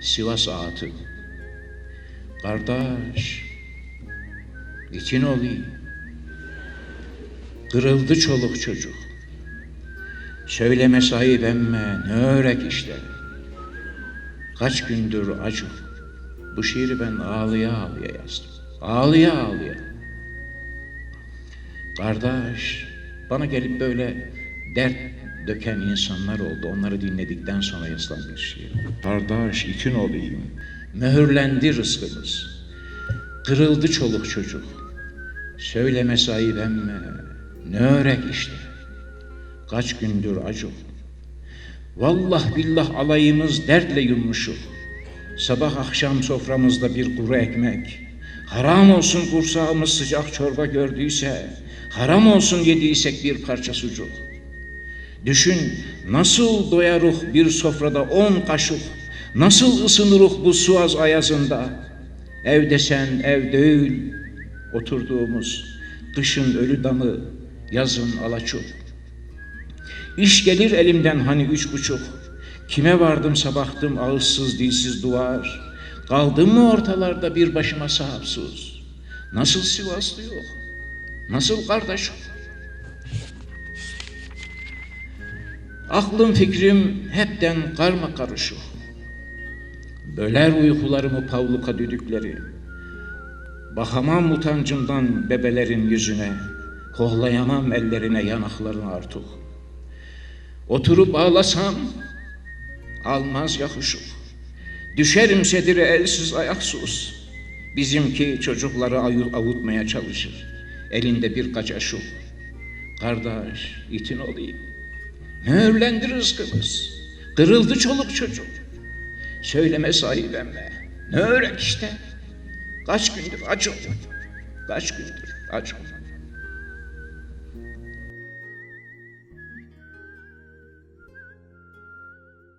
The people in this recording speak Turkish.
Sivas atı. Kardeş, için olayım. Kırıldı çoluk çocuk. Söyleme sahip emme ne örek işte. Kaç gündür acı. Bu şiiri ben ağlıya ağlıya yazdım. Ağlıya ağlıya. Kardeş, bana gelip böyle dert döken insanlar oldu. Onları dinledikten sonra yazılan bir şiir. Kardeş, ikin olayım. Mühürlendi rızkımız. Kırıldı çoluk çocuk. Söyleme sahip emme. Ne örek işte. Kaç gündür acı. Vallah billah alayımız dertle yummuşuk. Sabah akşam soframızda bir kuru ekmek. Haram olsun kursağımız sıcak çorba gördüyse, haram olsun yediysek bir parça sucuk. Düşün nasıl doyaruk bir sofrada on kaşık, nasıl ısınıruk bu suaz ayazında. Ev desen ev değil, oturduğumuz kışın ölü damı, yazın alaçuk. İş gelir elimden hani üç buçuk. Kime vardım sabahtım ağızsız dilsiz duvar. Kaldım mı ortalarda bir başıma sahipsiz. Nasıl Sivaslı yok? Nasıl kardeşim? Aklım fikrim hepten karma karışık. Böler uykularımı pavluka düdükleri. Bakamam utancımdan bebelerin yüzüne. Kohlayamam ellerine yanaklarını artık. Oturup ağlasam almaz yakışık. Düşerim sedire elsiz ayaksız. Bizimki çocukları avutmaya çalışır. Elinde bir kaçaşuk. Kardeş itin olayım. Mühürlendi rızkımız. Kırıldı çoluk çocuk. Söyleme sahip emme. Ne örek işte. Kaç gündür acım. Kaç gündür acım.